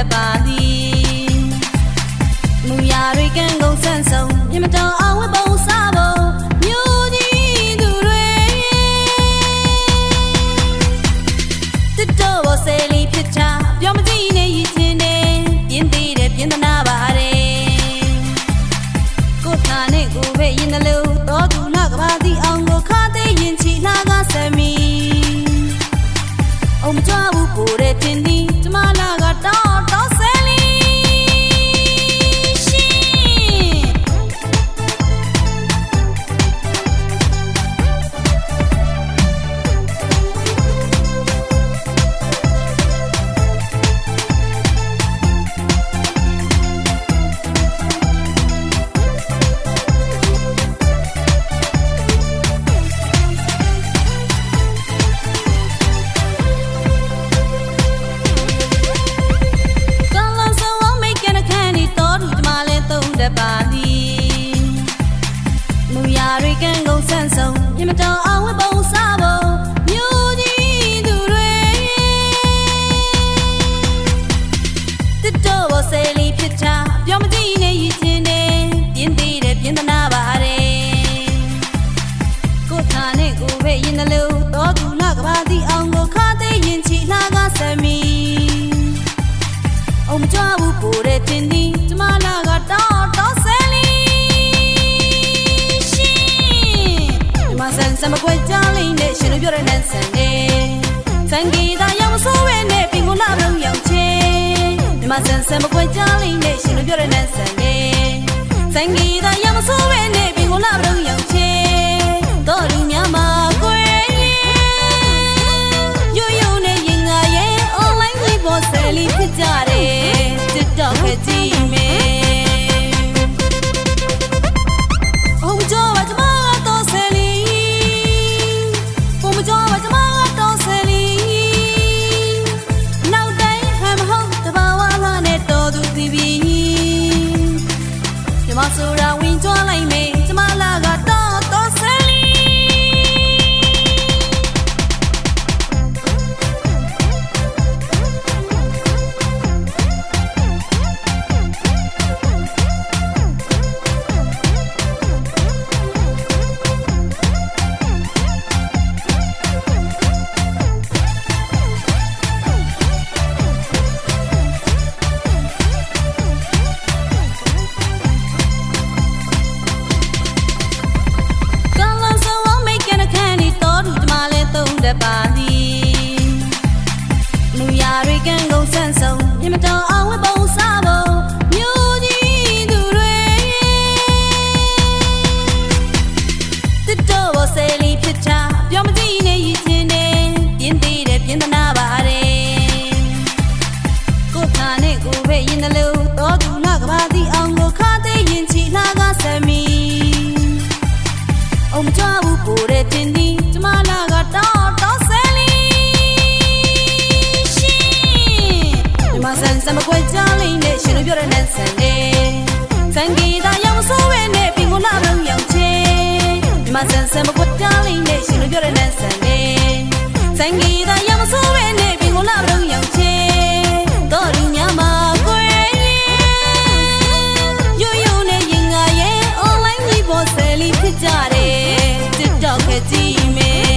သက်ပါသည်မူရတွေကံကုန်ဆန်းဆုံးမြမတော်အောင်ဝပုံစားဖို့မြို့ကြီးသူတွေတတော်ဘောဆယ်လီဖြစ်ချပြောမကြည့်နဲ့ရည်ချင်းနဲ့ပြင်းသေးတယ်ပြင်းသနာပါတယ်ကိုထာနဲ့ကိုပဲရင်တလို့ ကိုပဲရင်နှလုံးတော်သူနာကဘာတိအောင်ကိုခါသေးရင်ချီလာကဆမီအုံမကြဘူးပိုတဲ့တင်ဒီကျမလာကတော့တော့ဆယ်လီရှင်ဒီမှာဆန်စမကွဲကြလိမ့်နဲ့ရှင်တို့ပြောတဲ့နန်းဆန်နေစံကြီးသာရောက်မဆိုးပဲနဲ့ပင်ကိုလာတော့ရောက်ချေဒီမှာဆန်စမကွဲကြလိမ့်နဲ့ရှင်တို့ပြောတဲ့နန်းဆန်နေစံကြီးသာရောက်မဆိုးပဲနဲ့ပင်ကိုလာတော့ရောက် ဆိုတာဝင်ကြွလိုက်မယ် သုံးတတ်ပါသည်လူရာတွေကန်းကုန်ဆန်းဆုံးမြင်မတော်အောင်ဝတ်ပုံစားဖို့မြို့ကြီးသူတွေတစ်တော်ဘောဆယ်လီဖြစ်ချပြောမကြည့်နေရချင်းနေပြင်းသေးတယ်ပြင်းသနာပါတယ်ကိုထာနဲ့ကိုပဲရင်နှလုံးတော်သူနာကဘာတိအောင်ကိုခါသေးရင်ချီလာကဆမီအုံမကြဘူးပိုတဲ့တင် မခွဲကြလိမ့်နဲ့ရှင်တို့ပြောတဲ့နန်းဆန်နေစံဂီတာရောင်ဆိုးဝဲနဲ့ပင်ကိုလာလုံးရောင်ချေမြမဆန်ဆန်မခွဲကြလိမ့်နဲ့ရှင်တို့ပြောတဲ့နန်းဆန်နေစံဂီတာရောင်ဆိုးဝဲနဲ့ပင်ကိုလာလုံးရောင်ချေတော်ရီများမှာကိုယ်ရိုးရိုးနဲ့ရင်ငါရဲ့ online ကြီးပေါ်ဆယ်လီဖြစ်ကြတယ် TikTok ကြည့်မယ်